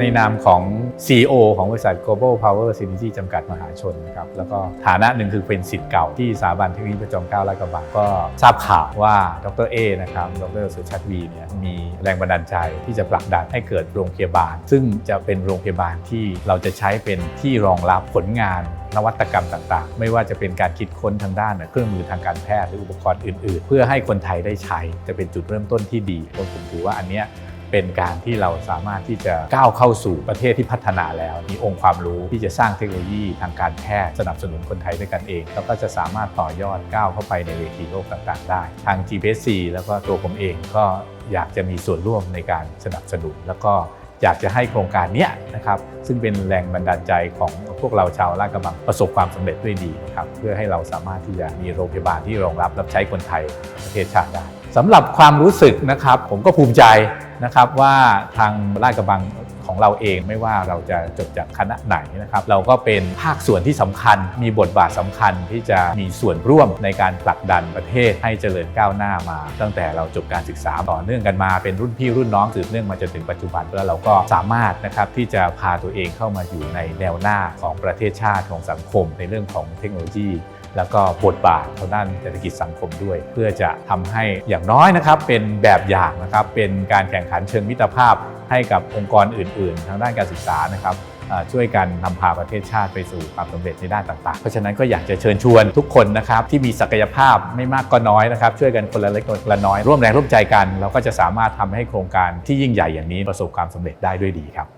ในนามของ CEO ของบริษัท Global Power Synergy จำกัดมหาชนนะครับแล้วก็ฐานะหนึ่งคือเป็นสิทธิ์เก่าที่สถาบันเทคโนโลยีประจอมเกล้าลาดกระบังก็ทราบข่าวว่าดรเอนะครับดรสุชัดวีเนี่ยมีแรงบันดาลใจที่จะผลักดันให้เกิดโรงพยาบาล ซึ่งจะเป็นโรงพยาบาลที่เราจะใช้เป็นที่รองรับผลงานนวัตกรรมต่างๆ ไม่ว่าจะเป็นการคิดค้นทางด้านเครื่องมือทางการแพทย์หรืออุปกรณ์อื่น ๆ เพื่อให้คนไทยได้ใช้จะเป็นจุดเริ่มต้นที่ดีผมถือว่าอันเนี้ย เป็นการที่เราสามารถที่จะก้าวเข้าสู่ประเทศที่พัฒนาแล้ว มีองค์ความรู้ที่จะสร้างเทคโนโลยีทางการแพทย์สนับสนุนคนไทยด้วยกันเอง แล้วก็จะสามารถต่อยอดก้าวเข้าไปในเวทีโลกต่างๆ ได้ ทาง GPC แล้วก็ตัวผมเองก็อยากจะมีส่วนร่วมในการสนับสนุน แล้วก็อยากจะให้โครงการนี้นะครับซึ่งเป็นแรงบันดาลใจของพวกเราชาวลาดกระบังประสบความสำเร็จด้วยดีนะครับเพื่อให้เราสามารถที่จะมีโรงพยาบาลที่รองรับรับใช้คนไทยประเทศชาติได้ สำหรับความรู้สึกนะครับ ผมก็ภูมิใจนะครับว่าทางลาดกระบังของเราเองไม่ว่าเราจะจบจากคณะไหนนะครับ เราก็เป็นภาคส่วนที่สำคัญ มีบทบาทสำคัญที่จะมีส่วนร่วมในการผลักดันประเทศให้เจริญก้าวหน้ามา ตั้งแต่เราจบการศึกษาต่อเนื่องกันมาเป็นรุ่นพี่รุ่นน้องสืบเนื่องมาจนถึงปัจจุบันแล้วเราก็สามารถนะครับที่จะพาตัวเองเข้ามาอยู่ในแนวหน้าของประเทศชาติของสังคม ในเรื่องของเทคโนโลยี แล้วก็บทบาททางด้านเศรษฐกิจสังคมด้วย เพื่อจะทำให้อย่างน้อยนะครับเป็นแบบอย่างนะครับเป็นการแข่งขันเชิงมิตรภาพ ให้กับองค์กรอื่น ๆ ทางด้านการศึกษานะครับช่วยกันนำพาประเทศชาติไปสู่ความสำเร็จในด้านต่างๆ เพราะฉะนั้นก็อยากจะเชิญชวนทุกคนนะครับที่มีศักยภาพไม่มากก็น้อยนะครับช่วยกันคนละเล็กคนละน้อย ร่วมแรงร่วมใจกัน เราก็จะสามารถทำให้โครงการที่ยิ่งใหญ่อย่างนี้ประสบความสำเร็จได้ด้วยดีครับ